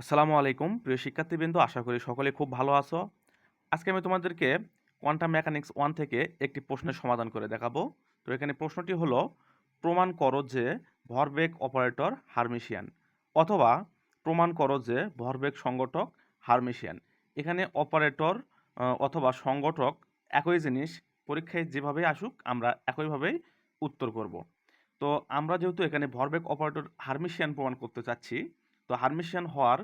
আসসালামু আলাইকুম। প্রিয় শিক্ষার্থীবৃন্দ, আশা করি সকলে খুব ভালো আছো। আজকে আমি তোমাদেরকে কোয়ান্টাম মেকানিক্স ওয়ান থেকে একটি প্রশ্নের সমাধান করে দেখাবো। তো এখানে প্রশ্নটি হলো, প্রমাণ করো যে ভরবেগ অপারেটর হারমিশিয়ান অথবা প্রমাণ করো যে ভরবেগ সংগঠক হারমিশিয়ান। এখানে অপারেটর অথবা সংগঠক একই জিনিস পরীক্ষায় যেভাবে আসুক, আমরা একইভাবেই উত্তর করব। তো আমরা যেহেতু এখানে ভরবেগ অপারেটর হারমিশিয়ান প্রমাণ করতে চাচ্ছি তো হারমিশিয়ান হওয়ার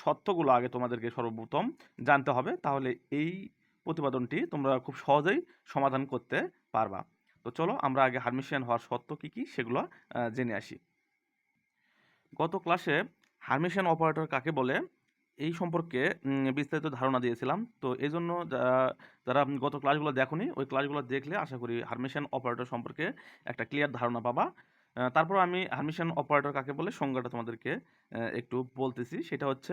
সত্যগুলো আগে তোমাদেরকে সর্বপ্রথম জানতে হবে। তাহলে এই প্রতিপাদনটি তোমরা খুব সহজেই সমাধান করতে পারবা। তো চলো আমরা আগে হারমিশিয়ান হওয়ার সত্য কী কী সেগুলো জেনে আসি। গত ক্লাসে হারমিশিয়ান অপারেটর কাকে বলে, এই সম্পর্কে বিস্তারিত ধারণা দিয়েছিলাম। তো এই জন্য যারা গত ক্লাসগুলো দেখোনি, ওই ক্লাসগুলো দেখলে আশা করি হারমিশিয়ান অপারেটর সম্পর্কে একটা ক্লিয়ার ধারণা পাবা। তারপর আমি হারমিশিয়ান অপারেটর কাকে বলে সংজ্ঞাটা তোমাদেরকে একটু বলতেছি। সেটা হচ্ছে,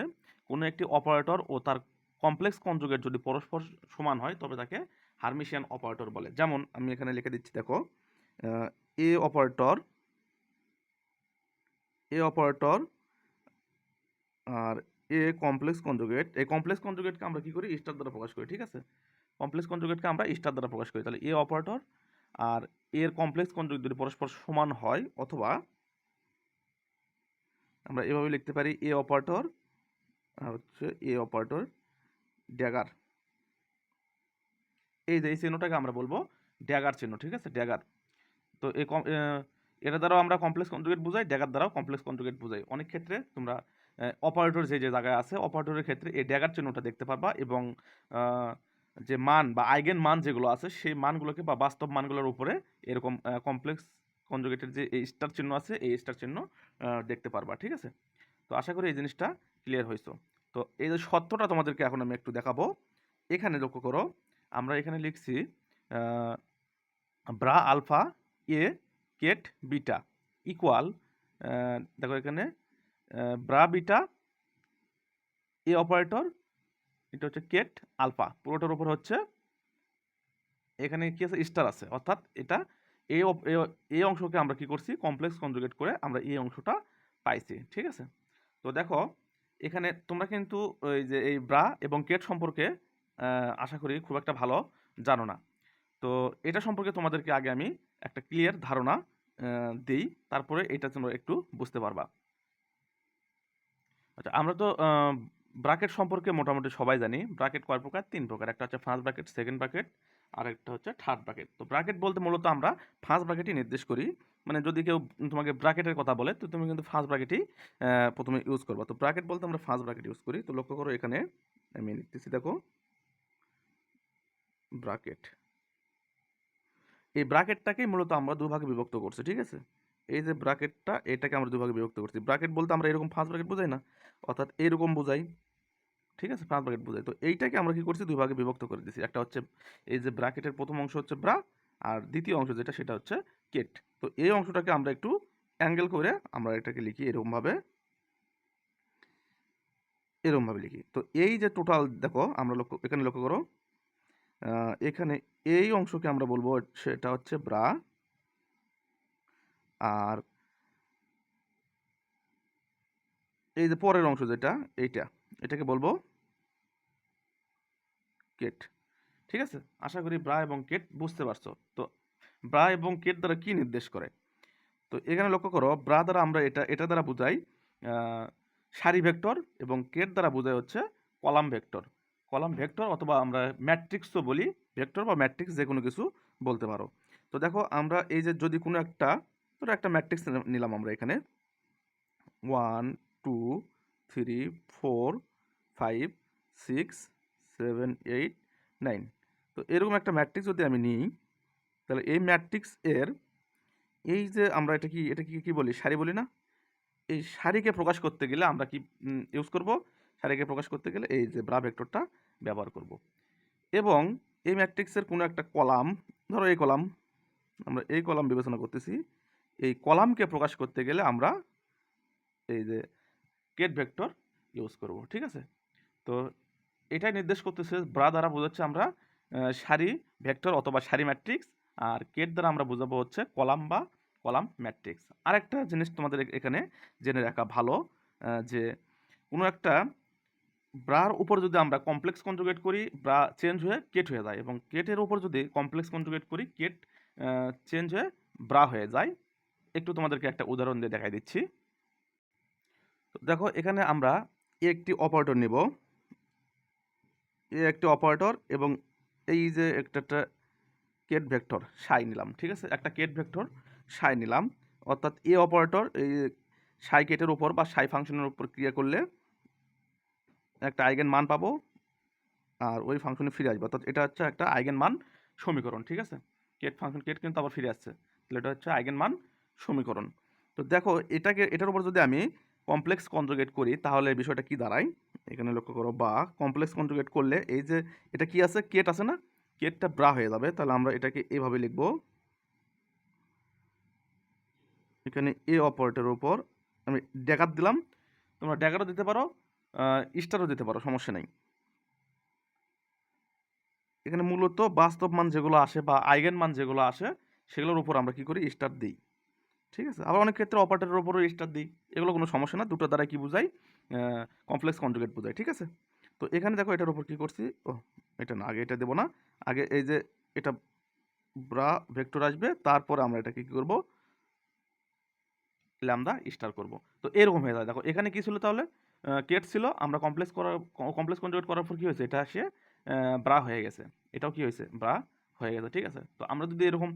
কোনো একটি অপারেটর ও তার কমপ্লেক্স কনজুগেট যদি পরস্পর সমান হয়, তবে তাকে হারমিশিয়ান অপারেটর বলে। যেমন, আমি এখানে লিখে দিচ্ছি, দেখো এ অপারেটর এ অপারেটর আর এ কমপ্লেক্স কনজুগেট। এই কমপ্লেক্স কনজুগেটকে আমরা কি করি? স্টার দ্বারা প্রকাশ করি, ঠিক আছে? কমপ্লেক্স কনজুগেটকে আমরা স্টার দ্বারা প্রকাশ করি। তাহলে এ অপারেটর আর এর কমপ্লেক্স কনজুগেট যদি পরস্পর সমান হয়, অথবা আমরা এভাবে লিখতে পারি এ অপারেটর হচ্ছে এ অপারেটর ড্যাগার এই যে এই চিহ্নটাকে আমরা বলব ড্যাগার চিহ্ন, ঠিক আছে? ড্যাগার তো এই কম এটা দ্বারাও আমরা কমপ্লেক্স কনজুগেট বুঝাই ড্যাগার দ্বারাও কমপ্লেক্স কনজুগেট বুঝাই। অনেক ক্ষেত্রে তোমরা অপারেটর যে যে জায়গায় আছে অপারেটরের ক্ষেত্রে এই ড্যাগার চিহ্নটা দেখতে পারবা এবং যে মান বা আইগেন মান যেগুলো আছে, সেই মানগুলোকে বা বাস্তব মানগুলোর উপরে এরকম কমপ্লেক্স কনজুগেটের যে এই স্টার চিহ্ন আছে, এই স্টার চিহ্ন দেখতে পারবা, ঠিক আছে? তো আশা করি এই জিনিসটা ক্লিয়ার হয়েছে তো এই যে সত্যটা তোমাদেরকে এখন আমি একটু দেখাবো। এখানে লক্ষ্য করো, আমরা এখানে লিখছি bra alpha A ket beta equal দেখো এখানে ব্রা বিটা এ অপারেটর এটা হচ্ছে কেট আলফা পুরোটার উপর হচ্ছে এখানে কি আছে? স্টার আছে। অর্থাৎ এটা এই এই অংশকে আমরা কি করছি? কমপ্লেক্স কনজুগেট করে আমরা এই অংশটা পাইছি, ঠিক আছে? তো দেখো, এখানে তোমরা কিন্তু ওই যে এই ব্রা এবং কেট সম্পর্কে আশা করি খুব একটা ভালো জানো না। তো এটা সম্পর্কে তোমাদেরকে আগে আমি একটা ক্লিয়ার ধারণা দিই, তারপরে এটা তোমরা একটু বুঝতে পারবা। আচ্ছা আমরা তো ব্রাকেট সম্পর্কে মোটামুটি সবাই জানি। ব্রাকেট কয় প্রকার? তিন প্রকার। একটা হচ্ছে ফার্স্ট ব্রাকেট সেকেন্ড ব্রাকেট আর একটা হচ্ছে থার্ড ব্রাকেট তো ব্রাকেট বলতে মূলত আমরা ফার্স্ট ব্রাকেটই নির্দেশ করি। মানে যদি কেউ তোমাকে ব্রাকেটের কথা বলে, তো তুমি কিন্তু ফার্স্ট ব্রাকেটই প্রথমে ইউজ করবা। তো ব্রাকেট বলতে আমরা ফার্স্ট ব্রাকেট ইউজ করি। তো লক্ষ্য করো এখানে আমি লিখতেছি, দেখো। ব্রাকেট এই ব্রাকেটটাকেই মূলত আমরা দুভাগে বিভক্ত করছি, ঠিক আছে? এই যে ব্রাকেটটা এটাকে আমরা দুভাগে বিভক্ত করছি। ব্রাকেট বলতে আমরা এরকম ফার্স্ট ব্রাকেট বোঝাই না, অর্থাৎ এরকম বোঝাই। ঠিক আছে? ফার্স্ট ব্রাকেট বোঝাই। তো এইটাকে আমরা কি করছি? দুই ভাগে বিভক্ত করে দিছি। একটা হচ্ছে এই যে ব্রাকেটের প্রথম অংশ হচ্ছে ব্রা আর দ্বিতীয় অংশ যেটা, সেটা হচ্ছে কেট তো এই অংশটাকে আমরা একটু অ্যাঙ্গেল করে আমরা এটাকে লিখি এরকমভাবে। এরকমভাবে লিখি। তো এই যে টোটাল দেখো, আমরা লক্ষ্য, এখানে লক্ষ্য করো এখানে এই অংশকে আমরা বলব, সেটা হচ্ছে ব্রা আর এই যে পরের অংশ যেটা, এইটা, এটাকে বলব কেট ঠিক আছে? আশা করি ব্রা এবং কেট বুঝতে পারছ। তো ব্রা এবং কেট দ্বারা কি নির্দেশ করে? তো এখানে লক্ষ্য করো ব্রা দ্বারা আমরা এটা এটা দ্বারা বোঝাই সারি ভেক্টর এবং কেট দ্বারা বোঝাই হচ্ছে কলাম ভেক্টর কলাম ভেক্টর অথবা আমরা ম্যাট্রিক্সও বলি ভেক্টর বা ম্যাট্রিক্স যে কোনো কিছু বলতে পারো। তো দেখো, আমরা এই যে যদি কোনো একটা ধরো একটা ম্যাট্রিক্স নিলাম আমরা এখানে। One two three four five six seven eight nine তো এরকম একটা ম্যাট্রিক্স যদি আমি নিই, তাহলে এই ম্যাট্রিক্স এর এই যে আমরা এটা কি এটা কি কি বলি, সারি বলি না? এই সারিকে প্রকাশ করতে গেলে আমরা কি ইউজ করব? সারিকে প্রকাশ করতে গেলে এই যে ব্রা ভেক্টরটা ব্যবহার করব। এবং এই ম্যাট্রিক্সের কোনো একটা কলাম ধরো এই কলাম আমরা এই কলাম বিবেচনা করতেছি। এই কলামকে প্রকাশ করতে গেলে আমরা এই যে কেট ভেক্টর ইউজ করব, ঠিক আছে? তো এটাই নির্দেশ করতেছে ব্রা দ্বারা বোঝাচ্ছে আমরা সারি ভেক্টর অথবা সারি ম্যাট্রিক্স আর কেট দ্বারা আমরা বোঝাবো হচ্ছে কলাম বা কলাম ম্যাট্রিক্স আরেকটা জিনিস তোমাদের এখানে জেনে রাখা ভালো যে কোনো একটা ব্রার উপর যদি আমরা কমপ্লেক্স কনজুগেট করি ব্রা চেঞ্জ হয়ে কেট হয়ে যায় এবং কেটের উপর যদি কমপ্লেক্স কনজুগেট করি কেট চেঞ্জ হয়ে ব্রা হয়ে যায়। একটু তোমাদেরকে একটা উদাহরণ দিয়ে দেখাই দিচ্ছি। তো দেখো, এখানে আমরা একটি অপারেটর নিব। এ একটি অপারেটর এবং এই যে একটা একটা কেট ভেক্টর সাই নিলাম, ঠিক আছে? একটা কেট ভেক্টর সাই নিলাম। অর্থাৎ এ অপারেটর এই সাই কেটের উপর বা সাই ফাংশনের উপর ক্রিয়া করলে একটা আইগেন মান পাবো আর ওই ফাংশনে ফিরে আসবে। অর্থাৎ এটা হচ্ছে একটা আইগেন মান সমীকরণ, ঠিক আছে? কেট ফাংশন কেট কিন্তু আবার ফিরে আসছে। তাহলে এটা হচ্ছে আইগেন মান সমীকরণ। তো দেখো, এটাকে, এটার উপর যদি আমি কমপ্লেক্স কনজুগেট করি, তাহলে বিষয়টা কি দাঁড়ায়? এখানে লক্ষ্য করো, বা কমপ্লেক্স কনজুগেট করলে এই যে, এটা কি আছে? কেট আছে না? কেটটা ব্রা হয়ে যাবে। তাহলে আমরা এটাকে এভাবে লিখব। এখানে এ অপারেটরের উপর আমি ড্যাগার দিলাম। তোমরা ড্যাগারও দিতে পারো স্টারও দিতে পারো, সমস্যা নেই। এখানে মূলত বাস্তব মান যেগুলো আসে বা আইগেন মান যেগুলো আসে, সেগুলোর উপর আমরা কি করি? স্টার দিই। ঠিক আছে? আবার অনেক ক্ষেত্রে অপারেটরের উপরও স্টার দিই। এগুলো কোনো সমস্যা না, দুটো দ্বারা কি বোঝাই? কমপ্লেক্স কনজুগেট বোঝাই, ঠিক আছে? তো এখানে দেখো এটার ওপর কী করছি? ও এটা না, আগে এটা দেবো না। আগে এই যে এটা ব্রা ভেক্টর আসবে, তারপরে আমরা এটাকে কী করব? ল্যামদা স্টার করব। তো এরকম হয়ে যায়। দেখো, এখানে কী ছিল তাহলে? কেট ছিল। আমরা কমপ্লেক্স করার কমপ্লেক্স কনজুগেট করার পর কী হয়েছে? এটা সে ব্রা হয়ে গেছে। এটাও কী হয়েছে? ব্রা হয়ে গেছে, ঠিক আছে? তো আমরা যদি এরকম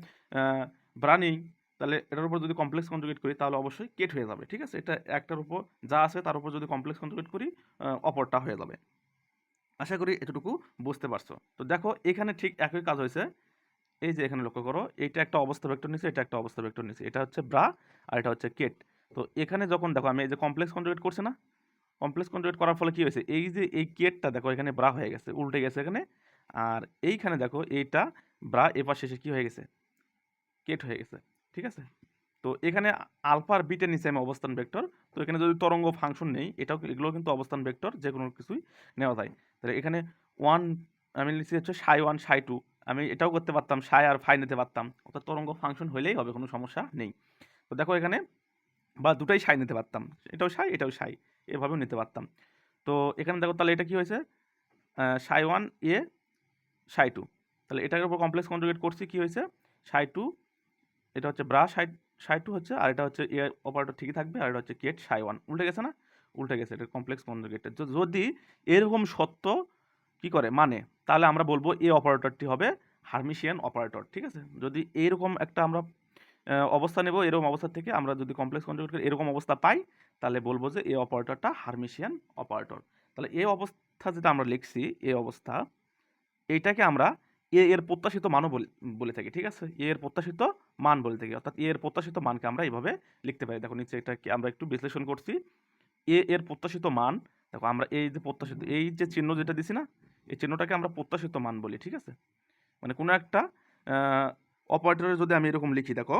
ব্রা নিই তাহলে এটার উপর যদি কমপ্লেক্স কনজুগেট করি, তাহলে অবশ্যই কেট হয়ে যাবে, ঠিক আছে? এটা একটার উপর যা আছে, তার উপর যদি কমপ্লেক্স কনজুগেট করি অপরটা হয়ে যাবে। আশা করি এতটুকু বুঝতে পারছ। তো দেখো, এখানে ঠিক একই কাজ হয়েছে। এই যে এখানে লক্ষ্য করো এটা একটা অবস্থা ভেক্টর নিচ্ছে এটা একটা অবস্থা ভেক্টর নিচ্ছে এটা হচ্ছে ব্রা আর এটা হচ্ছে কেট তো এখানে যখন দেখো, আমি এই যে কমপ্লেক্স কনজুগেট করছি না কমপ্লেক্স কনজুগেট করার ফলে কী হয়েছে? এই যে এই কেটটা দেখো, এখানে ব্রা হয়ে গেছে, উল্টে গেছে এখানে। আর এইখানে দেখো, এইটা ব্রা এপার শেষে কী হয়ে গেছে? কেট হয়ে গেছে। ঠিক আছে? তো এখানে আলফার বিটের নিচে আমি অবস্থান ভেক্টর। তো এখানে যদি তরঙ্গ ফাংশন নেই, এটাও এগুলো কিন্তু অবস্থান ভেক্টর যে কোনো কিছুই নেওয়া যায়। তাহলে এখানে ওয়ান আমি লিখছি হচ্ছে সাই ওয়ান সাই টু আমি এটাও করতে পারতাম সাই আর ফাই নিতে পারতাম। অর্থাৎ তরঙ্গ ফাংশন হলেই হবে, কোনো সমস্যা নেই। তো দেখো এখানে, বা দুটাই সাই নিতে পারতাম। এটাও সাই এটাও সাই এভাবেও নিতে পারতাম। তো এখানে দেখো তাহলে এটা কি হয়েছে? সাই ওয়ান এ সাই টু তাহলে এটার উপর কমপ্লেক্স কনজুগেট করছি, কি হয়েছে? সাই টু এটা হচ্ছে ব্রা সাই সাই টু হচ্ছে, আর এটা হচ্ছে এ অপারেটর ঠিকই থাকবে, আর এটা হচ্ছে কেট সাই ওয়ান উল্টে গেছে না? উল্টে গেছে, এটা কমপ্লেক্স কনজুগেটের যদি এরকম সত্য কি করে? মানে তাহলে আমরা বলব এ অপারেটরটি হবে হারমিশিয়ান অপারেটর ঠিক আছে? যদি এইরকম একটা আমরা অবস্থা নেব, এরকম অবস্থা থেকে আমরা যদি কমপ্লেক্স কনজুগেট করে এরকম অবস্থা পাই, তাহলে বলব যে এ অপারেটরটা হারমিশিয়ান অপারেটর তাহলে এই অবস্থা যেটা আমরা লিখছি, এই অবস্থা এইটাকে আমরা এ, এর প্রত্যাশিত মানও বলে থাকি, ঠিক আছে? এ, এর প্রত্যাশিত মান বলে থাকি। অর্থাৎ এ, এর প্রত্যাশিত মানকে আমরা এইভাবে লিখতে পারি। দেখো, নিচে এটাকে আমরা একটু বিশ্লেষণ করছি। এ, এর প্রত্যাশিত মান, দেখো, আমরা এই যে প্রত্যাশিত, এই যে চিহ্ন যেটা দিছি না, এই চিহ্নটাকে আমরা প্রত্যাশিত মান বলি, ঠিক আছে? মানে কোনো একটা অপারেটরে যদি আমি এরকম লিখি, দেখো,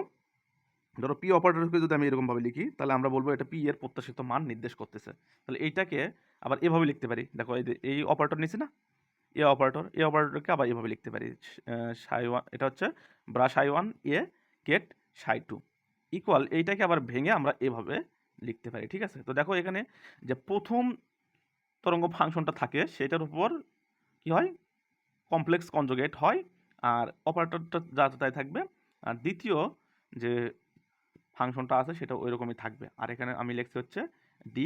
ধরো পি অপারেটরকে যদি আমি এরকমভাবে লিখি, তাহলে আমরা বলব এটা পি এর প্রত্যাশিত মান নির্দেশ করতেছে। তাহলে এইটাকে আবার এভাবে লিখতে পারি। দেখো, এই এই অপারেটর নিছি না? এ অপারেটর এ অপারেটরকে আবার এভাবে লিখতে পারি। সাই ওয়ান, এটা হচ্ছে bra psi one, A ket psi two. Equal এইটাকে আবার ভেঙে আমরা এভাবে লিখতে পারি, ঠিক আছে? তো দেখো এখানে যে প্রথম তরঙ্গ ফাংশনটা থাকে সেটার উপর কি হয়? কমপ্লেক্স কনজুগেট হয়, আর অপারেটরটা যা তাই থাকবে, আর দ্বিতীয় যে ফাংশনটা আছে সেটা ওই রকমই থাকবে। আর এখানে আমি লিখছি হচ্ছে ডি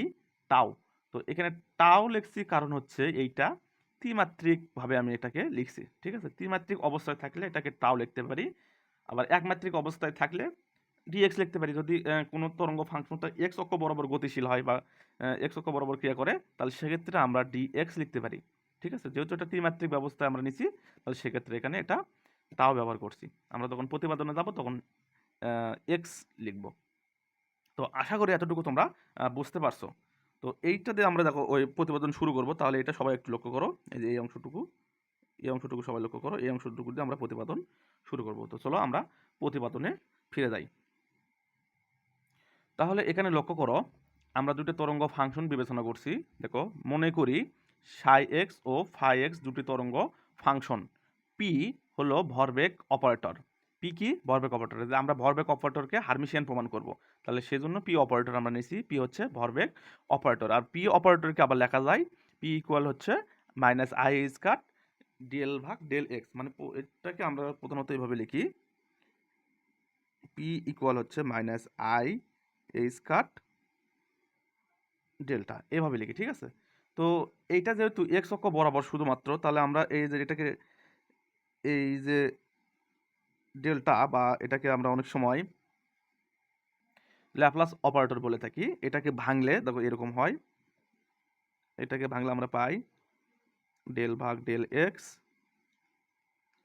টাও তো এখানে টাও লিখছি কারণ হচ্ছে এইটা ত্রিমাত্রিকভাবে আমি এটাকে লিখছি, ঠিক আছে? ত্রিমাত্রিক অবস্থায় থাকলে এটাকে টাও লিখতে পারি, আবার একমাত্রিক অবস্থায় থাকলে ডিএক্স লিখতে পারি। যদি কোনো তরঙ্গ ফাংশনটা এক্স অক্ষ বরাবর গতিশীল হয় বা এক্স অক্ষ বরাবর ক্রিয়া করে, তাহলে সেক্ষেত্রে আমরা ডিএক্স লিখতে পারি, ঠিক আছে? যেহেতু এটা ত্রিমাত্রিক ব্যবস্থায় আমরা নিচ্ছি তাহলে সেক্ষেত্রে এখানে এটা তাও ব্যবহার করছি। আমরা তখন প্রতিপাদনে যাব, তখন এক্স লিখব। তো আশা করি এতটুকু তোমরা বুঝতে পারছ। তো এইটা দিয়ে আমরা দেখো ওই প্রতিপাদন শুরু করব। তাহলে এটা সবাই একটু লক্ষ্য করো। এই যে এই অংশটুকু এই অংশটুকু সবাই লক্ষ্য করো। এই অংশটুকু দিয়ে আমরা প্রতিপাদন শুরু করব। তো চলো আমরা প্রতিপাদনে ফিরে যাই। তাহলে এখানে লক্ষ্য করো, আমরা দুটো তরঙ্গ ফাংশন বিবেচনা করছি। দেখো, মনে করি সাই এক্স ও ফাই এক্স দুটি তরঙ্গ ফাংশন পি হলো ভরবেগ অপারেটর পি কি? ভরবেগ অপারেটর আমরা ভরবেগ অপারেটরকে হারমিশিয়ান প্রমাণ করব। তাহলে সেজন্য পি অপারেটর আমরা নিয়েছি। পি হচ্ছে ভরবেগ অপারেটর আর পি অপারেটরকে আবার লেখা যায় পি ইকুয়াল হচ্ছে মাইনাস আই স্কাট ডেল ভাগ ডেল এক্স মানে এটাকে আমরা প্রধানত এইভাবে লিখি। পি ইকুয়াল হচ্ছে মাইনাস আই স্কাট ডেল্টা এভাবে লিখি, ঠিক আছে? তো এইটা যেহেতু এক্স অক্ষ বরাবর শুধুমাত্র, তাহলে আমরা এই যে এটাকে, এই যে ডেল্টা বা এটাকে আমরা অনেক সময় ল্যাপ্লাস অপারেটর বলে থাকি। এটাকে ভাঙলে দেখো এরকম হয়। এটাকে ভাঙলে আমরা পাই ডেল ভাগ del X,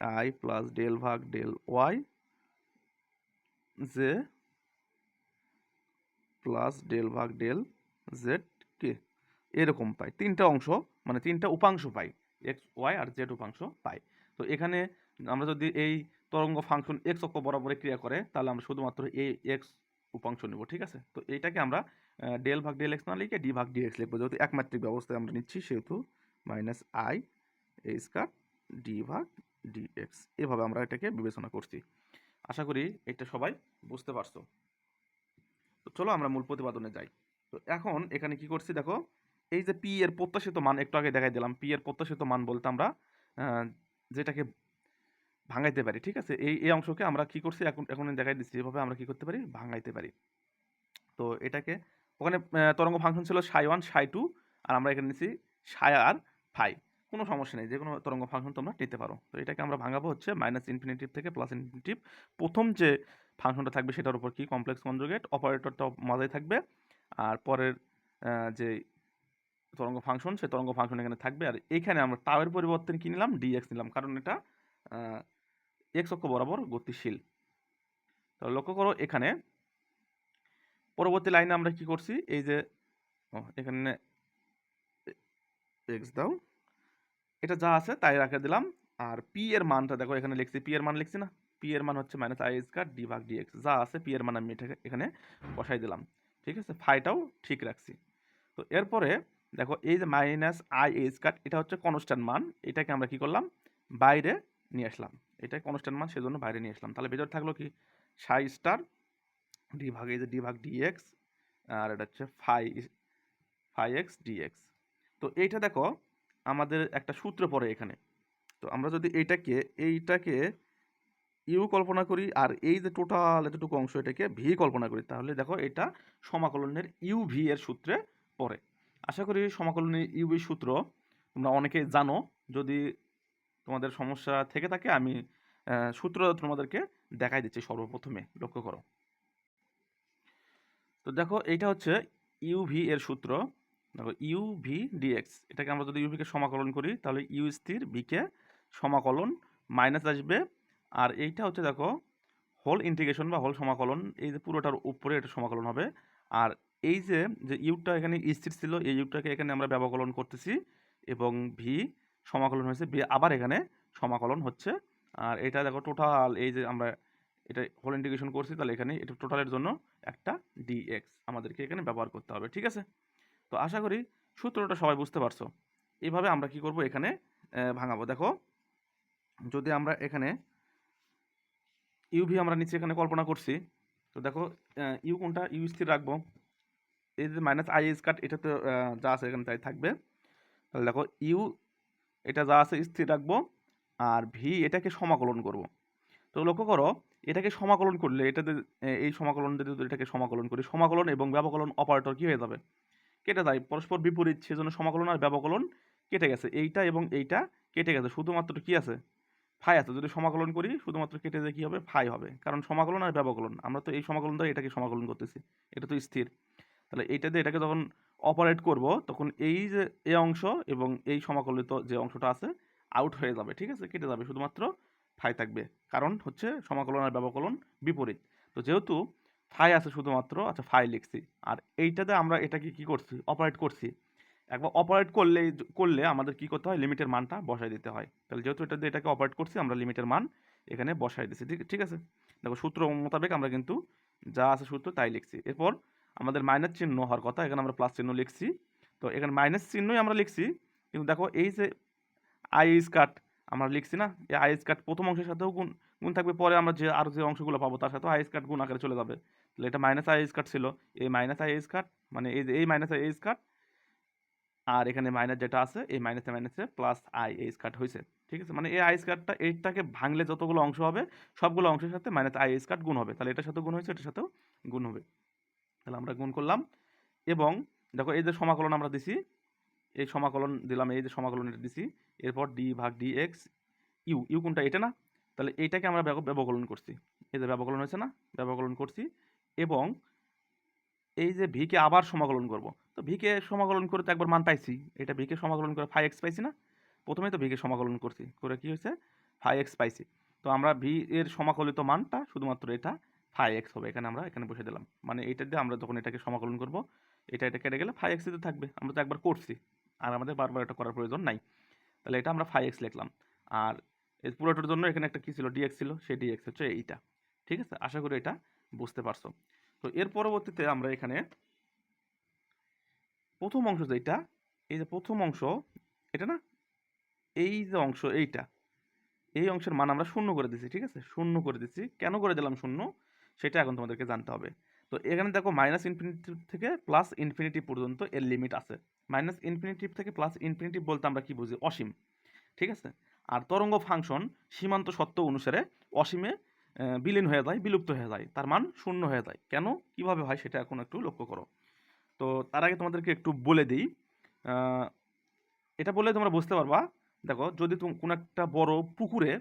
I plus del ভাগ del Y, J plus del ভাগ ডেল জেড কে। এরকম পাই। তিনটা অংশ মানে তিনটা উপাংশ পাই। এক্স, ওয়াই আর জেড উপাংশ পাই। তো এখানে আমরা যদি এই তরঙ্গ ফাংশন এক্স অক্ষ বরাবরে ক্রিয়া করে, তাহলে আমরা শুধুমাত্র এই এক্স উপাংশ নেব, ঠিক আছে? তো এইটাকে আমরা ডেল ভাগ ডেল এক্স না লিখে ডি ভাগ ডি এক্স লিখব, যেহেতু একমাত্রিক ব্যবস্থায় আমরা নিচ্ছি, সেহেতু মাইনাস আই স্কার ডি ভাগ ডি এক্স এভাবে আমরা এটাকে বিবেচনা করছি। আশা করি এটা সবাই বুঝতে পারছ। তো চলো আমরা মূল প্রতিপাদনে যাই। তো এখন এখানে কি করছি দেখো, এই যে পি এর প্রত্যাশিত মান, একটু আগে দেখাই দিলাম পি এর প্রত্যাশিত মান বলতে আমরা যেটাকে ভাঙাইতে পারি, ঠিক আছে? এই এই অংশকে আমরা কি করছি? এখন এখন দেখাই দিচ্ছি, এভাবে আমরা কি করতে পারি? ভাঙাইতে পারি। তো এটাকে ওখানে তরঙ্গ ফাংশন ছিল সাই ওয়ান সাই টু আর আমরা এখানে নিচ্ছি সাই আর ফাই কোনো সমস্যা নেই যে কোনো তরঙ্গ ফাংশন তোমরা নিতে পারো। তো এটাকে আমরা ভাঙাবো হচ্ছে মাইনাস ইনফিনিটিভ থেকে প্লাস ইনফিনিটিভ প্রথম যে ফাংশনটা থাকবে সেটার উপর কি? কমপ্লেক্স কনজুগেট অপারেটরটা মাঝাই থাকবে, আর পরের যে তরঙ্গ ফাংশন, সেই তরঙ্গ ফাংশন এখানে থাকবে। আর এইখানে আমরা টাওয়ের পরিবর্তে কি নিলাম? ডিএক্স নিলাম, কারণ এটা এক্স অক্ষ বরাবর গতিশীল। তো লক্ষ্য করো এখানে পরবর্তী লাইনে আমরা কি করছি? এই যে এখানে এক্স দাও। এটা যা আছে তাই রাখে দিলাম। আর পি এর মানটা দেখো, এখানে লিখছি পি এর মান লিখছি না? পি এর মান হচ্ছে মাইনাস আই স্কার ডি ভাগ ডি এক্স যা আছে পি এর মান আমি এটাকে এখানে বসাই দিলাম। ঠিক আছে? ফাইটাও ঠিক রাখছি। তো এরপরে দেখো, এই যে মাইনাস আই এ স্কার এটা হচ্ছে কনস্ট্যান্ট মান। এটাকে আমরা কি করলাম? বাইরে নিয়ে আসলাম। এটা কনস্ট্যান্ট মান সেজন্য বাইরে নিয়ে আসলাম। তাহলে ভেতর থাকল কি? সাই স্টার, ডি ভাগ এই যে ডি ভাগ ডি এক্স আর এটা হচ্ছে phi phi X D X তো এইটা দেখো, আমাদের একটা সূত্র পড়ে এখানে। তো আমরা যদি এইটাকে এইটাকে ইউ কল্পনা করি, আর এই যে টোটাল এতটুকু অংশ এটাকে ভি কল্পনা করি, তাহলে দেখো এটা সমাকলনের ইউ ভি এর সূত্রে পড়ে। আশা করি সমাকলনের ইউ ভি সূত্র তোমরা অনেকে জানো। যদি তোমাদের সমস্যা থেকে থাকে, আমি সূত্র তোমাদেরকে দেখাই দিচ্ছি সর্বপ্রথমে, লক্ষ্য করো। তো দেখো, এইটা হচ্ছে ইউভি এর সূত্র। দেখো ইউ ভি ডিএক্স এটাকে আমরা যদি ইউভিকে সমাকলন করি, তাহলে ইউ স্থির ভিকে সমাকলন মাইনাস আসবে। আর এইটা হচ্ছে দেখো হোল ইন্টিগ্রেশন বা হোল সমাকলন, এই যে পুরোটার উপরে এটা সমাকলন হবে। আর এই যে যে ইউটা এখানে স্থির ছিল, এই ইউটাকে এখানে আমরা ব্যবকলন করতেছি, এবং ভি সমাকলন হয়েছে। আবার এখানে সমাকলন হচ্ছে। আর এটা দেখো টোটাল এই যে আমরা এটা হোল ইন্টিগ্রেশন করছি, তাহলে এখানে এটা টোটালের জন্য একটা ডিএক্স আমাদেরকে এখানে ব্যবহার করতে হবে, ঠিক আছে? তো আশা করি সূত্রটা সবাই বুঝতে পারছ। এইভাবে আমরা কি করব এখানে? ভাঙাবো। দেখো, যদি আমরা এখানে ইউভি আমরা নিচে এখানে কল্পনা করছি, তো দেখো ইউ কোনটা? ইউ স্থির রাখব। এই যে মাইনাস আই এস কাট এটা তো যা আছে এখানে তাই থাকবে। তাহলে দেখো ইউ এটা যা আছে স্থির রাখব আর ভি এটাকে সমাকলন করব। তো লক্ষ্য করো, এটাকে সমাকলন করলে এটাতে এই সমাকলন যদি এটাকে সমাকলন করি, সমাকলন এবং ব্যবকলন অপারেটর কি হয়ে যাবে? কেটে যায়। পরস্পর বিপরীত, সেজন্য সমাকলন আর ব্যবকলন কেটে গেছে। এইটা এবং এইটা কেটে গেছে। শুধুমাত্র কি আছে? ফাই আছে। যদি সমাকলন করি, শুধুমাত্র কেটে যায় কি হবে? ফাই হবে। কারণ সমাকলন আর ব্যবকলন। আমরা তো এই সমাকলন দ্বারা এটাকে সমাকলন করতেছি। এটা তো স্থির। তাহলে এইটা দিয়ে এটাকে যখন অপারেট করব, তখন এই যে, এই অংশ এবং এই সমাকলিত যে অংশটা আছে আউট হয়ে যাবে, ঠিক আছে? কেটে যাবে, শুধুমাত্র ফাই থাকবে। কারণ হচ্ছে সমাকলন আর ব্যবকলন বিপরীত। তো যেহেতু ফাই আছে শুধুমাত্র আচ্ছা ফাই লিখছি। আর এইটাতে আমরা এটাকে কি করছি? অপারেট করছি। একবার অপারেট করলে করলে আমাদের কি করতে হয়? লিমিটের মানটা বসাই দিতে হয়। তাহলে যেহেতু এটা এটাকে অপারেট করছি, আমরা লিমিটের মান এখানে বসাই দিচ্ছি ঠিক ঠিক আছে? দেখো সূত্র মোতাবেক আমরা কিন্তু যা আছে সূত্র তাই লিখছি। এরপর আমাদের মাইনাস চিহ্ন হওয়ার কথা, এখানে আমরা প্লাস চিহ্ন লিখছি। তো এখানে মাইনাস চিহ্নই আমরা লিখছি, কিন্তু দেখো এই যে আই কাট আমরা লিখছি না, এই আই কাট প্রথম অংশের সাথেও গুণ গুণ থাকবে, পরে আমরা যে আরও যে অংশগুলো পাবো তার সাথে আই কাট গুণ আকারে চলে যাবে। তাহলে এটা মাইনাস আই কাট ছিল, এই মাইনাস আই কাট মানে এই যে, এই মাইনাস আই কাট আর এখানে মাইনাস যেটা আছে, এই মাইনাসে মাইনাসে প্লাস আই এই কাট হয়েছে ঠিক আছে? মানে এই আই স্কাটটা এইটাকে ভাঙলে যতগুলো অংশ হবে, সবগুলো অংশের সাথে মাইনাস আই স্কাট গুণ হবে। তাহলে এটার সাথে গুণ হয়েছে, এটার সাথেও গুণ হবে। তাহলে আমরা গুণ করলাম। এবং দেখো এই যে সমাকলন আমরা দিছি, এই সমাকলন দিলাম, এই যে সমাকলন এটা দিছি, এরপর ডি ভাগ ডি এক্স ইউ ইউ কোনটা এটা না? তাহলে এইটাকে আমরা ব্যবকলন করছি। এই যে ব্যবকলন হয়েছে না? ব্যবকলন করছি। এবং এই যে ভিকে আবার সমাকলন করব। তো ভিকে সমাকলন করে তো একবার মান পাইছি। এটা ভিকে সমাকলন করে ফাই এক্স পাইছি না? প্রথমে তো ভিকে সমাকলন করছি। করে কি হয়েছে? ফাই এক্স পাইছি। তো আমরা ভি এর সমাকলিত মানটা শুধুমাত্র এটা ফাইভ এক্স হবে, এখানে আমরা, এখানে বসে দিলাম। মানে এইটা দিয়ে আমরা যখন এটাকে সমাকলন করব, এটা এটা কেটে গেলে ফাইভ এক্স দিতে থাকবে। আমরা তো একবার করছি, আর আমাদের বারবার এটা করার প্রয়োজন নাই। তাহলে এটা আমরা ফাইভ এক্স লিখলাম। আর এই পুরোটার জন্য এখানে একটা কী ছিল? ডিএক্স ছিল, সেই ডিএক্স হচ্ছে এইটা। ঠিক আছে? আশা করি এটা বুঝতে পারছ। তো এর পরবর্তীতে আমরা এখানে প্রথম অংশ যেটা এই যে প্রথম অংশ, এটা না? এই যে অংশ, এইটা। এই অংশের মান আমরা শূন্য করে দিছি, ঠিক আছে? শূন্য করে দিছি। কেন করে দিলাম শূন্য? সেটা এখন তোমাদেরকে জানতে হবে। তো এখানে দেখো মাইনাস ইনফিনিটিভ থেকে প্লাস ইনফিনিটিভ পর্যন্ত এর লিমিট আছে। মাইনাস ইনফিনিটিভ থেকে প্লাস ইনফিনিটিভ বলতে আমরা কি বুঝি? অসীম। ঠিক আছে? আর তরঙ্গ ফাংশন সীমান্ত সত্য অনুসারে অসীমে বিলীন হয়ে যায়, বিলুপ্ত হয়ে যায়। তার মান শূন্য হয়ে যায়। কেন? কীভাবে হয় সেটা এখন একটু লক্ষ্য করো। তো তার আগে তোমাদেরকে একটু বলে দিই এটা বললে তোমরা বুঝতে পারবা। দেখো, যদি তুমি কোনো একটা বড় পুকুরে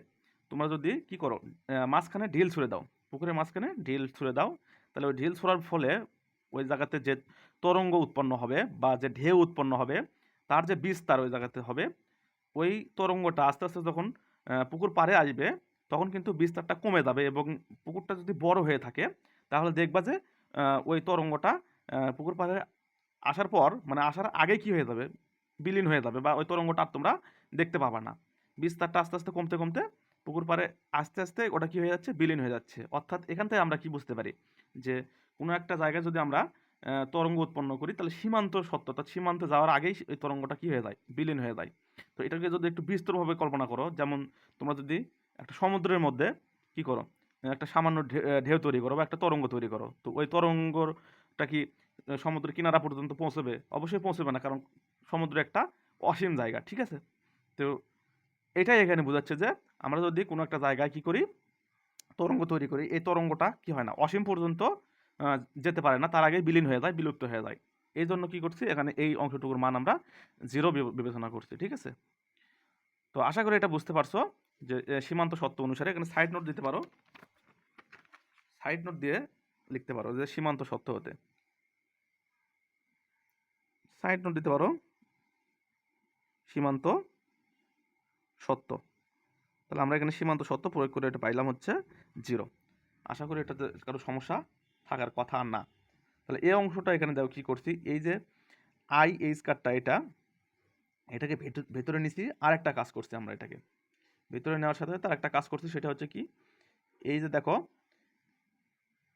তোমরা যদি কি করো মাঝখানে ঢিল ছুঁড়ে দাও। পুকুরের মাঝখানে ঢিল ছুঁড়ে দাও। তাহলে ওই ঢিল ছোড়ার ফলে ওই জায়গাতে যে তরঙ্গ উৎপন্ন হবে বা যে ঢেউ উৎপন্ন হবে, তার যে বিস্তার ওই জায়গাতে হবে, ওই তরঙ্গটা আস্তে আস্তে যখন পুকুর পাড়ে আসবে, তখন কিন্তু বিস্তারটা কমে যাবে এবং পুকুরটা যদি বড় হয়ে থাকে, তাহলে দেখবা যে ওই তরঙ্গটা পুকুর পাড়ে আসার পর মানে আসার আগে কি হয়ে যাবে? বিলীন হয়ে যাবে বা ওই তরঙ্গটা আর তোমরা দেখতে পাবা না। বিস্তারটা আস্তে আস্তে কমতে কমতে পুকুর পাড়ে আস্তে আস্তে ওটা কি হয়ে যাচ্ছে? বিলীন হয়ে যাচ্ছে। অর্থাৎ এখান থেকে আমরা কি বুঝতে পারি? যে কোনো একটা জায়গায় যদি আমরা তরঙ্গ উৎপন্ন করি, তাহলে সীমান্ত সত্য, অর্থাৎ সীমান্তে যাওয়ার আগেই ওই তরঙ্গটা কি হয়ে যায়? বিলীন হয়ে যায়। তো এটাকে যদি একটু বিস্তরভাবে কল্পনা করো, যেমন তোমরা যদি একটা সমুদ্রের মধ্যে কি করো? একটা সামান্য ঢেউ তৈরি করো বা একটা তরঙ্গ তৈরি করো। তো ওই তরঙ্গটা কি সমুদ্রের কিনারা পর্যন্ত পৌঁছবে? অবশ্যই পৌঁছবে না, কারণ সমুদ্র একটা অসীম জায়গা, ঠিক আছে? তো এটাই এখানে বোঝাচ্ছে যে আমরা যদি কোনো একটা জায়গায় কি করি? তরঙ্গ তৈরি করি। এই তরঙ্গটা কি হয় না? অসীম পর্যন্ত যেতে পারে না। তার আগে বিলীন হয়ে যায়, বিলুপ্ত হয়ে যায়। এই জন্য কি করছি? এখানে এই অংশটুকুর মান আমরা জিরো বিবেচনা করছি, ঠিক আছে? তো আশা করি এটা বুঝতে পারছ যে সীমান্ত সত্য অনুসারে এখানে সাইড নোট দিতে পারো। সাইড নোট দিয়ে লিখতে পারো যে সীমান্ত সত্য হতে। সাইড নোট দিতে পারো। সীমান্ত সত্য। তাহলে আমরা এখানে সীমান্ত সত্য প্রয়োগ করে এটা পাইলাম হচ্ছে জিরো। আশা করি এটাতে কারও সমস্যা থাকার কথা না। তাহলে এই অংশটা এখানে দেখো কী করছি, এই যে আই এই স্কারটা এটা, এটাকে ভেতর- নিছি আর একটা কাজ করছি আমরা এটাকে। ভেতরে নেওয়ার সাথে আর একটা কাজ করছি, সেটা হচ্ছে কি, এই যে দেখো,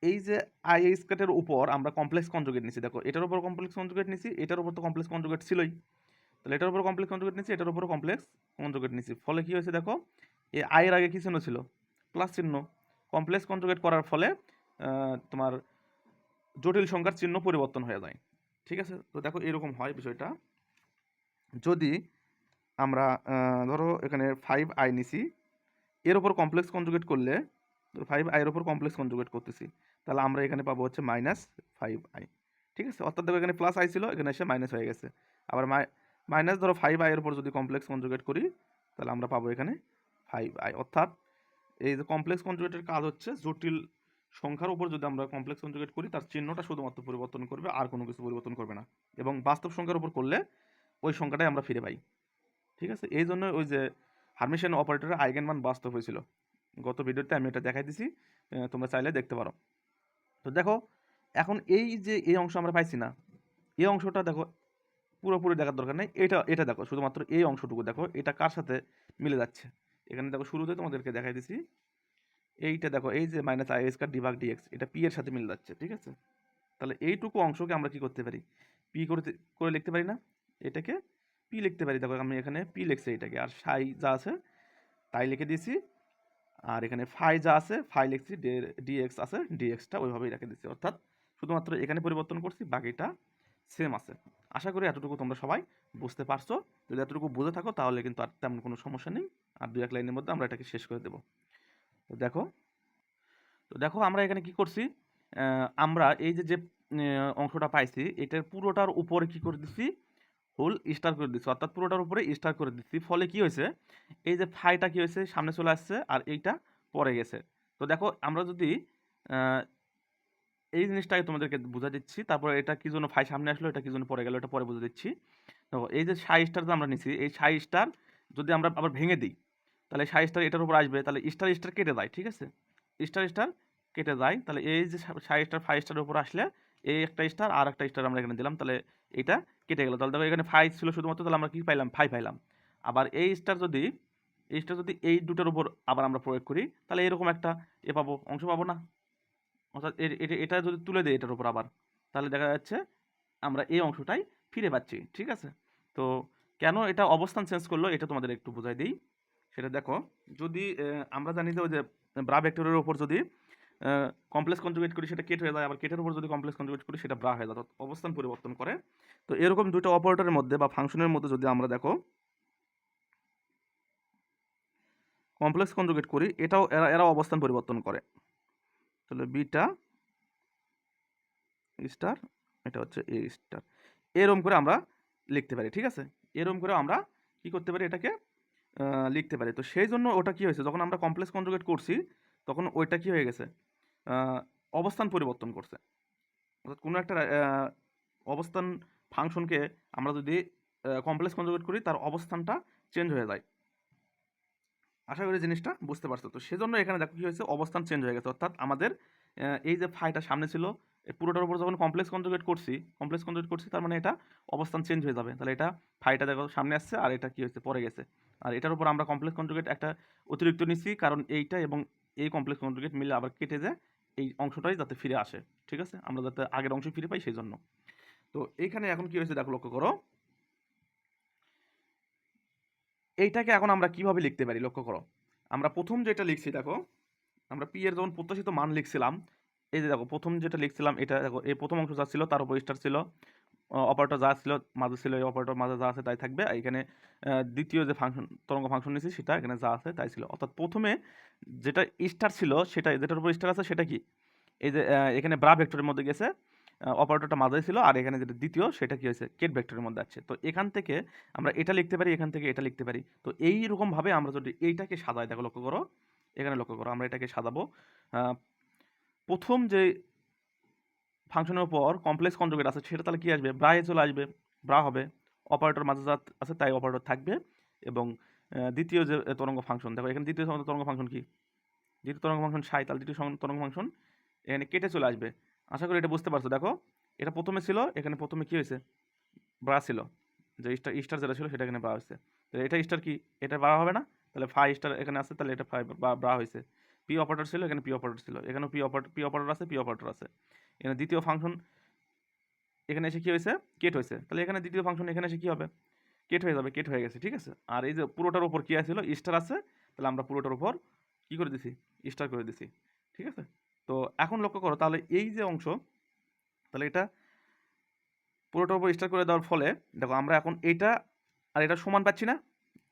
এই যে আই এই স্কার্টের উপর আমরা কমপ্লেক্স কনজুগেট নিছি। দেখো, এটার উপর কমপ্লেক্স কনজুগেট নিছি, এটার উপর তো কমপ্লেক্স কনজুগেট ছিলই। তাহলে এটার উপর কমপ্লেক্স কনজুগেট নিছি, এটার উপর কমপ্লেক্স কনজুগেট নিছি। ফলে কী হয়েছে দেখো এই আয়ের আগে কী চিহ্ন ছিল? প্লাস চিহ্ন। কমপ্লেক্স কনজুগেট করার ফলে তোমার জটিল সংখ্যার চিহ্ন পরিবর্তন হয়ে যায়। ঠিক আছে? তো দেখো এরকম হয় বিষয়টা। যদি আমরা ধরো এখানে ফাইভ আই নিছি, এর ওপর কমপ্লেক্স কনজুগেট করলে ফাইভ আইয়ের ওপর কমপ্লেক্স কনজুগেট করতেছি, তাহলে আমরা এখানে পাবো হচ্ছে মাইনাস ফাইভ আই ঠিক আছে? অর্থাৎ দেখো এখানে প্লাস আই ছিল, এখানে এসে মাইনাস হয়ে গেছে। আবার মাইনাস ধরো ফাইভ আইয়ের ওপর যদি কমপ্লেক্স কনজুগেট করি, তাহলে আমরা পাবো এখানে ফাইভ আই অর্থাৎ এই যে কমপ্লেক্স কনজুগেটের কাজ হচ্ছে জটিল সংখ্যার উপর যদি আমরা কমপ্লেক্স কনজুগেট করি, তার চিহ্নটা শুধুমাত্র পরিবর্তন করবে, আর কোনো কিছু পরিবর্তন করবে না। এবং বাস্তব সংখ্যার উপর করলে ওই সংখ্যাটাই আমরা ফিরে পাই। ঠিক আছে? এই জন্য ওই যে হারমিশন অপারেটরের আইগেন মান বাস্তব হয়েছিল। গত ভিডিওতে আমি এটা দেখাই দিছি তোমরা চাইলে দেখতে পারো। তো দেখো, এখন এই যে এই অংশ আমরা পাইছি না, এই অংশটা দেখো, পুরোপুরি দেখার দরকার নেই। এটা এটা দেখো, শুধুমাত্র এই অংশটুকু দেখো, এটা কার সাথে মিলে যাচ্ছে? এখানে দেখো শুরুতে তোমাদেরকে দেখাই দিছি। এইটা দেখো, এই যে মাইনাস আই স্কার ডিভাগ ডিএক্স এটা পি এর সাথে মিলে যাচ্ছে, ঠিক আছে? তাহলে এইটুকু অংশকে আমরা কি করতে পারি? পি করতে, করে লিখতে পারি না? এটাকে পি লিখতে পারি। দেখো আমি এখানে পি লিখছি এটাকে, আর সাই যা আছে তাই লিখে দিয়েছি আর এখানে ফাই যা আছে ফাই লিখছি ডিএক্স আছে ডিএক্সটা ওইভাবেই রেখে দিচ্ছি অর্থাৎ শুধুমাত্র এখানে পরিবর্তন করছি, বাকিটা সেম আছে। আশা করি এতটুকু তোমরা সবাই বুঝতে পারছ। যদি এতটুকু বুঝে থাকো, তাহলে কিন্তু আর তেমন কোনো সমস্যা নেই। আর দু এক লাইনের মধ্যে আমরা এটাকে শেষ করে দেবো। তো দেখো তো দেখো আমরা এখানে কি করছি? আমরা এই যে যে অংশটা পাইছি, এটার পুরোটার উপরে কি করে দিচ্ছি হোল স্টার করে দিচ্ছি অর্থাৎ পুরোটার উপরে স্টার করে দিচ্ছি ফলে কি হয়েছে? এই যে ফাইটা কি হয়েছে? সামনে চলে আসছে। আর এইটা পরে গেছে। তো দেখো, আমরা যদি এই জিনিসটাকে তোমাদেরকে বুঝা দিচ্ছি। তারপরে এটা কি জন্য ফাই সামনে আসলো, এটা কি জন্য পরে গেল, এটা পরে বুঝে দিচ্ছি। দেখো, এই যে সাই স্টার আমরা নিছি, এই সাই স্টার যদি আমরা আবার ভেঙে দিই, তাহলে সাই স্টার এটার উপর আসবে, তাহলে স্টার স্টার কেটে যায়, ঠিক আছে? স্টার স্টার কেটে যায়, তাহলে এই যে সাই স্টার ফাইভ স্টারের উপর আসলে এই একটা স্টার আর একটা স্টার আমরা এখানে দিলাম, তাহলে এটা কেটে গেল। তাহলে দেখো, এখানে ফাইভ ছিল শুধুমাত্র, তাহলে আমরা কি পাইলাম? ফাইভ পাইলাম। আবার এই স্টার যদি, এই স্টার যদি এই দুটোর উপর আবার আমরা প্রয়োগ করি, তাহলে এরকম একটা এ পাবো, অংশ পাবো না। অর্থাৎ এটা যদি তুলে দেয় এটার উপর আবার, তাহলে দেখা যাচ্ছে আমরা এই অংশটাই ফিরে পাচ্ছি, ঠিক আছে? তো কেন এটা অবস্থান চেঞ্জ করল এটা তোমাদের একটু বোঝাই দিই। সেটা দেখো, যদি আমরা জানি যে ওই যে ব্রা ভেক্টরের ওপর যদি কমপ্লেক্স কনজুগেট করি সেটা কেট হয়ে যায়, আবার কেটের উপর যদি কমপ্লেক্স কনজুগেট করি সেটা ব্রা হয়ে যায় অবস্থান পরিবর্তন করে। তো এরকম দুটো অপারেটরের মধ্যে বা ফাংশনের মধ্যে যদি আমরা দেখো কমপ্লেক্স কনজুগেট করি, এটাও, এরা এরা অবস্থান পরিবর্তন করে। তাহলে বিটা স্টার এটা হচ্ছে এ স্টার এরম করে আমরা লিখতে পারি, ঠিক আছে? এরম করে আমরা কি করতে পারি? এটাকে লিখতে পারি। তো সেই জন্য ওটা কি হয়েছে? যখন আমরা কমপ্লেক্স কনজুগেট করছি, তখন ওইটা কি হয়ে গেছে? অবস্থান পরিবর্তন করছে। অর্থাৎ কোনো একটা অবস্থান ফাংশনকে আমরা যদি কমপ্লেক্স কনজুগেট করি, তার অবস্থানটা চেঞ্জ হয়ে যায়। আশা করি জিনিসটা বুঝতে পারছ। তো সেজন্য এখানে দেখো কি হয়েছে, অবস্থান চেঞ্জ হয়ে গেছে। অর্থাৎ আমাদের এই যে ফাইটা সামনে ছিল পুরোটার উপর যখন কমপ্লেক্স কনজুগেট করছি কমপ্লেক্স কনজুগেট করছি, তার মানে এটা অবস্থান চেঞ্জ হয়ে যাবে। তাহলে এটা ফাইটা দেখো সামনে আসছে, আর এটা কি হয়েছে পরে গেছে। আর এটার উপর আমরা কমপ্লেক্স কনজুগেট একটা অতিরিক্ত নিচ্ছি কারণ এইটা এবং এই কমপ্লেক্স কনজুগেট মিলে আবার কেটে যায় এই অংশটাই যাতে ফিরে আসে, ঠিক আছে? আমরা যাতে আগের অংশ ফিরে পাই সেই জন্য তো এইখানে এখন কি হয়েছে, দেখো লক্ষ্য করো। এইটাকে এখন আমরা কীভাবে লিখতে পারি? লক্ষ্য করো। আমরা প্রথম যেটা লিখছি, দেখো, আমরা পি এর যখন প্রত্যাশিত মান লিখছিলাম, এই যে দেখো, প্রথম যেটা লিখছিলাম, এটা দেখো, এই প্রথম অংশ যা ছিল, তার উপর স্টার ছিল অপারেটর যা ছিল, মাঝে ছিল, এই অপারেটর মাঝে যা আছে, তাই থাকবে। এখানে দ্বিতীয় যে ফাংশন তরঙ্গ ফাংশন নিয়েছি, সেটা এখানে যা আছে, তাই ছিল। অর্থাৎ প্রথমে যেটা স্টার ছিল, সেটা, যেটার উপর স্টার আছে, সেটা কি? এই যে এখানে ব্রা ভেক্টরের মধ্যে গেছে অপারেটরটা মাঝে ছিল, আর এখানে যেটা দ্বিতীয়, সেটা কি হয়েছে? কেট ভেক্টরের মধ্যে আছে। তো এখান থেকে আমরা এটা লিখতে পারি, এখান থেকে এটা লিখতে পারি। তো এই রকমভাবে আমরা যদি এইটাকে সাজাই, দেখো লক্ষ্য করো, এখানে লক্ষ্য করো, আমরা এটাকে সাজাবো। প্রথম যে ফাংশনের উপর কমপ্লেক্স কনজুগেট আছে, সেটা তাহলে কি আসবে? ব্রায়ে চলে আসবে ব্রা হবে। অপারেটর মাঝে যা আছে, তাই অপারেটর থাকবে। এবং দ্বিতীয় যে তরঙ্গ ফাংশন দেখো এখানে দ্বিতীয় তরঙ্গ ফাংশন কি? দ্বিতীয় তরঙ্গ ফাংশন সাই তাহলে দ্বিতীয় তরঙ্গ ফাংশন এখানে কেটে চলে আসবে। আশা করি এটা বুঝতে পারছ। দেখো, এটা প্রথমে ছিল, এখানে প্রথমে কি হয়েছে? ব্রা ছিল। যে স্টার স্টার যেটা ছিল, সেটা এখানে ব্রা হয়েছে। তো এটা স্টার কি? এটা ব্রা হবে না? তাহলে ফাই স্টার এখানে আছে, তাহলে এটা ফাই ব্রা হয়েছে। পি অপারেটর ছিল, এখানে পি অপারেটর ছিল। এখানেও পি অপারেটর পি অপারেটর আছে পি অপারেটর আছে। এখানে দ্বিতীয় ফাংশন এখানে এসে কি হয়েছে? কেট হয়েছে। তাহলে এখানে দ্বিতীয় ফাংশন এখানে এসে কী হবে? কেট হয়ে যাবে কেট হয়ে গেছে, ঠিক আছে? আর এই যে পুরোটার উপর কী আছিল? স্টার আছে। তাহলে আমরা পুরোটার উপর কী করে দিছি? স্টার করে দিছি, ঠিক আছে? তো এখন লক্ষ্য করো, তাহলে এই যে অংশ, তাহলে এটা পুরোটার উপর স্টার করে দেওয়ার ফলে, দেখো আমরা এখন এটা আর এটা সমান পাচ্ছি না।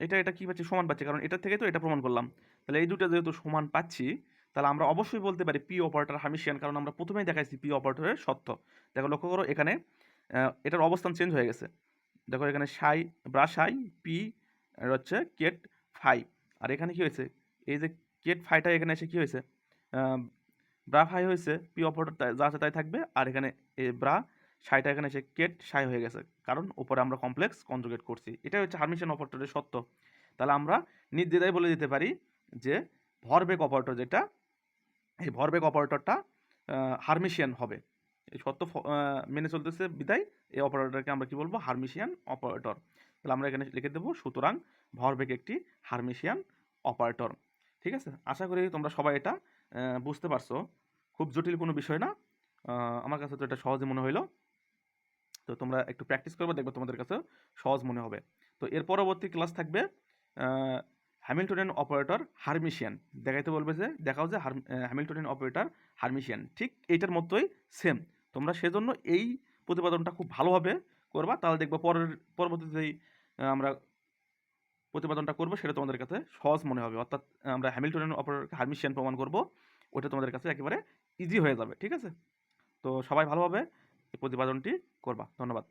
এটা এটা কি পাচ্ছি? সমান পাচ্ছি, কারণ এটা থেকে তো এটা প্রমাণ করলাম। তাহলে এই দুটো যেহেতু সমান পাচ্ছি, তাহলে আমরা অবশ্যই বলতে পারি পি অপারেটর হামিশিয়ান কারণ আমরা প্রথমেই দেখাইছি পি অপারেটরের সত্য। দেখো, লক্ষ্য করো এখানে এটার অবস্থান চেঞ্জ হয়ে গেছে। দেখো এখানে সাই ব্রা সাই পি হচ্ছে কেট ফাই আর এখানে কি হয়েছে? এই যে কেট ফাইটা এখানে এসে কি হয়েছে? ব্রা ফাই হয়েছে, পি অপারেটর যা আছে তাই থাকবে। আর এখানে এ ব্রা সাইটা এখানে এসে কেট সাই হয়ে গেছে। কারণ উপরে আমরা কমপ্লেক্স কনজুগেট করছি। এটাই হচ্ছে হারমিশন অপারেটরের সত্য। তাহলে আমরা নির্দ্বিধায় বলে দিতে পারি যে ভরবেগ অপারেটর যেটা, এই ভরবেগ অপারেটরটা হারমিশিয়ান হবে। এই সত্য মেনে চলতেছে বিদায়। এই অপারেটরকে আমরা কি বলব? হারমিশিয়ান অপারেটর তাহলে আমরা এখানে লিখে দেবো, সুতরাং ভরবেগ একটি হারমিশিয়ান অপারেটর ঠিক আছে? আশা করি তোমরা সবাই এটা বুঝতে পারছ। খুব জটিল কোনো বিষয় না। আমার কাছে তো এটা সহজে মনে হইল। তো তোমরা একটু প্র্যাকটিস করবে, দেখবে তোমাদের কাছে সহজ মনে হবে। তো এর পরবর্তী ক্লাস থাকবে হ্যামিল্টনিয়ান অপারেটর হারমিশিয়ান দেখাইতে বলবে যে, দেখাও যে হ্যামিল্টনিয়ান অপারেটর হারমিশিয়ান ঠিক এইটার মতোই সেম তোমরা সেজন্য এই প্রতিপাদনটা খুব ভালোভাবে করবা। তাহলে দেখবা পরের পরবর্তীতে আমরা প্রতিপাদনটা করব, সেটা তোমাদের কাছে সহজ মনে হবে। অর্থাৎ আমরা হ্যামিল্টনিয়ান অপারেটরকে হারমিশিয়ান প্রমাণ করব, ওটা তোমাদের কাছে একেবারে ইজি হয়ে যাবে, ঠিক আছে? তো সবাই ভালোভাবে এই প্রতিপাদনটি করবা। ধন্যবাদ।